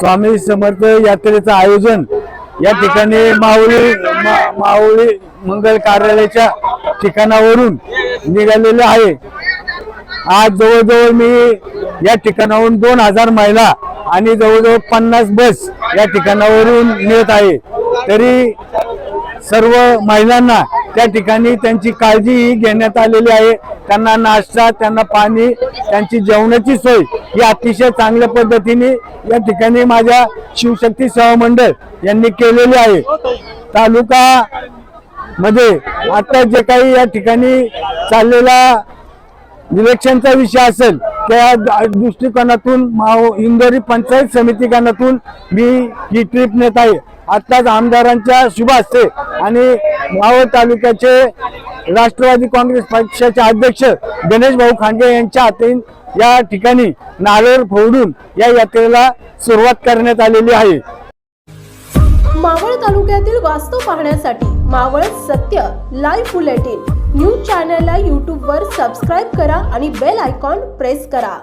स्वामी समर्थ यात्रेचं आयोजन या ठिकाणी माऊली मा- माऊली मंगल कार्यालयाच्या ठिकाणावरून निघालेलं आहे. आज जवळजवळ मी या ठिकाणाहून दोन हजार महिला आणि जवळजवळ पन्नास बस या ठिकाणावरून नेत आहे. तरी सर्व महिलांना त्या ठिकाणी त्यांची काळजी घेण्यात आलेली आहे. त्यांना नाश्ता त्यांना पाणी त्यांची जेवणाची सोय ही अतिशय चांगल्या पद्धतीने या ठिकाणी माझ्या शिवशक्ती सहमंडळ यांनी केलेली आहे. तालुका मध्ये आता जे काही या ठिकाणी चाललेला इलेक्शनचा विषय असेल त्या दृष्टिकोनातून इंदोरी पंचायत समितीकरणातून मी ही ट्रिप नेत आहे. आत्ताच आमदारांच्या शुभ असते आणि मावळ तालुक्याचे राष्ट्रवादी काँग्रेस पक्षाचे अध्यक्ष गणेश भाऊ खांडे यांच्या हाती या ठिकाणी नारळ फोडून या यात्रेला सुरुवात करण्यात आलेली आहे. मावळ तालुक्यातील वास्तव पाहण्यासाठी मावळ सत्य लाईव्ह बुलेटिन न्यूज चॅनलला यूट्यूबवर सबस्क्राईब करा आणि बेल आयकॉन प्रेस करा.